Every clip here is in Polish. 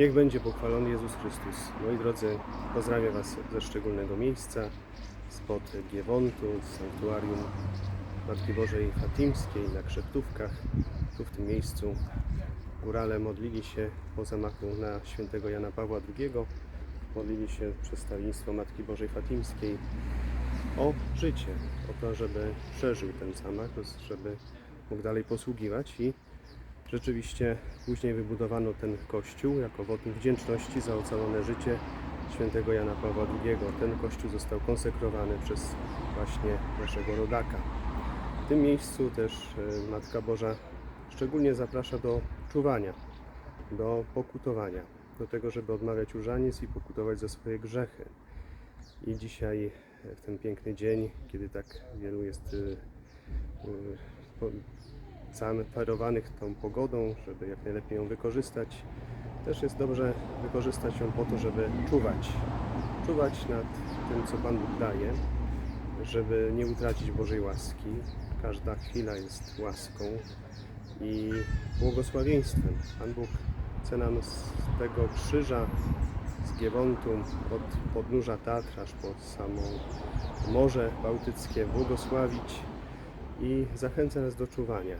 Niech będzie pochwalony Jezus Chrystus. Moi drodzy, pozdrawiam Was ze szczególnego miejsca, spod Giewontu, z sanktuarium Matki Bożej Fatimskiej na Krzeptówkach. Tu w tym miejscu górale modlili się po zamachu na świętego Jana Pawła II. Modlili się przedstawieństwo Matki Bożej Fatimskiej o życie, o to, żeby przeżył ten zamach, żeby mógł dalej posługiwać i Rzeczywiście później wybudowano ten kościół jako wotum wdzięczności za ocalone życie świętego Jana Pawła II. Ten kościół został konsekrowany przez właśnie naszego rodaka. W tym miejscu też e, Matka Boża szczególnie zaprasza do czuwania, do pokutowania, do tego, żeby odmawiać użaniec i pokutować za swoje grzechy. I dzisiaj, e, w ten piękny dzień, kiedy tak wielu jest e, zaoferowanych tą pogodą, żeby jak najlepiej ją wykorzystać. Też jest dobrze wykorzystać ją po to, żeby czuwać. Czuwać nad tym, co Pan Bóg daje, żeby nie utracić Bożej łaski. Każda chwila jest łaską i błogosławieństwem. Pan Bóg chce nam z tego krzyża, z Giewontu, od podnóża Tatr aż pod samo Morze Bałtyckie błogosławić i zachęca nas do czuwania,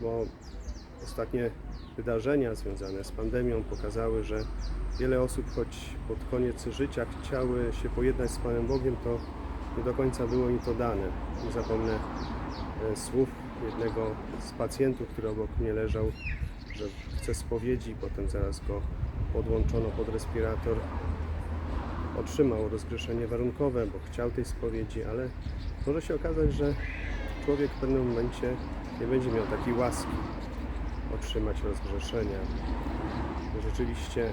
bo ostatnie wydarzenia związane z pandemią pokazały, że wiele osób, choć pod koniec życia chciały się pojednać z Panem Bogiem, to nie do końca było im to dane. Nie zapomnę e, słów jednego z pacjentów, który obok mnie leżał, że chce spowiedzi, potem zaraz go podłączono pod respirator. Otrzymał rozgrzeszenie warunkowe, bo chciał tej spowiedzi, ale może się okazać, że człowiek w pewnym momencie nie będzie miał takiej łaski otrzymać rozgrzeszenia. Rzeczywiście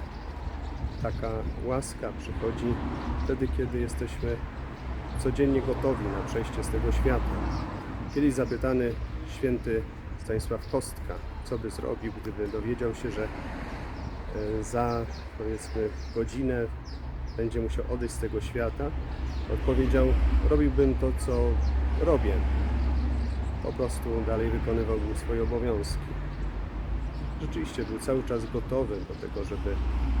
taka łaska przychodzi wtedy, kiedy jesteśmy codziennie gotowi na przejście z tego świata. Kiedyś zapytany święty Stanisław Kostka, co by zrobił, gdyby dowiedział się, że e, za powiedzmy godzinę będzie musiał odejść z tego świata, odpowiedział: Robiłbym to, co robię, po prostu dalej wykonywałbym swoje obowiązki. Rzeczywiście był cały czas gotowy do tego, żeby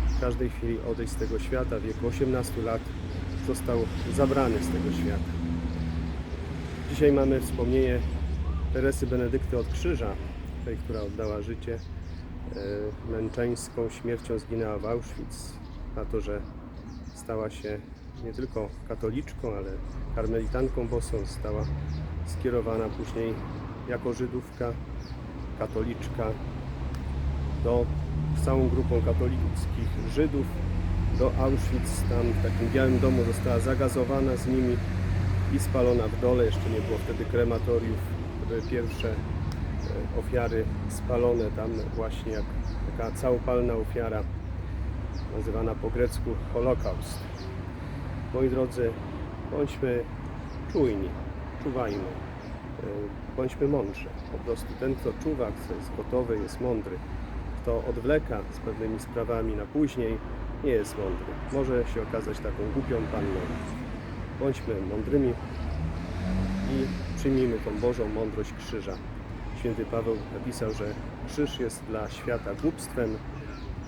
w każdej chwili odejść z tego świata. W wieku 18 lat został zabrany z tego świata. Dzisiaj mamy wspomnienie Teresy Benedykty od Krzyża, tej, która oddała życie e, męczeńską śmiercią zginęła w Auschwitz, na to, że stała się nie tylko katoliczką, ale karmelitanką bosą, została skierowana później jako Żydówka, katoliczka do z całą grupą katolickich Żydów do Auschwitz. Tam w takim białym domu została zagazowana z nimi i spalona w dole. Jeszcze nie było wtedy krematoriów. To były pierwsze e, ofiary spalone tam właśnie jak taka całopalna ofiara nazywana po grecku Holokaust. Moi drodzy, bądźmy czujni, czuwajmy, e, bądźmy mądrzy. Po prostu ten, kto czuwa, kto jest gotowy, jest mądry. Kto odwleka z pewnymi sprawami na później, nie jest mądry. Może się okazać taką głupią panną. Bądźmy mądrymi i przyjmijmy tą Bożą mądrość krzyża. Święty Paweł napisał, że krzyż jest dla świata głupstwem,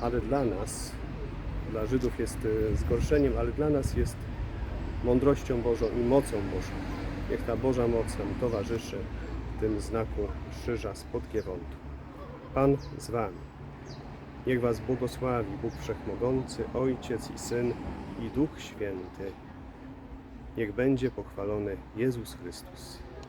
ale dla nas, dla Żydów jest e, zgorszeniem, ale dla nas jest mądrością Bożą i mocą Bożą. Niech ta Boża moc nam towarzyszy w tym znaku krzyża spod Giewontu. Pan z Wami. Niech Was błogosławi Bóg Wszechmogący, Ojciec i Syn i Duch Święty. Niech będzie pochwalony Jezus Chrystus.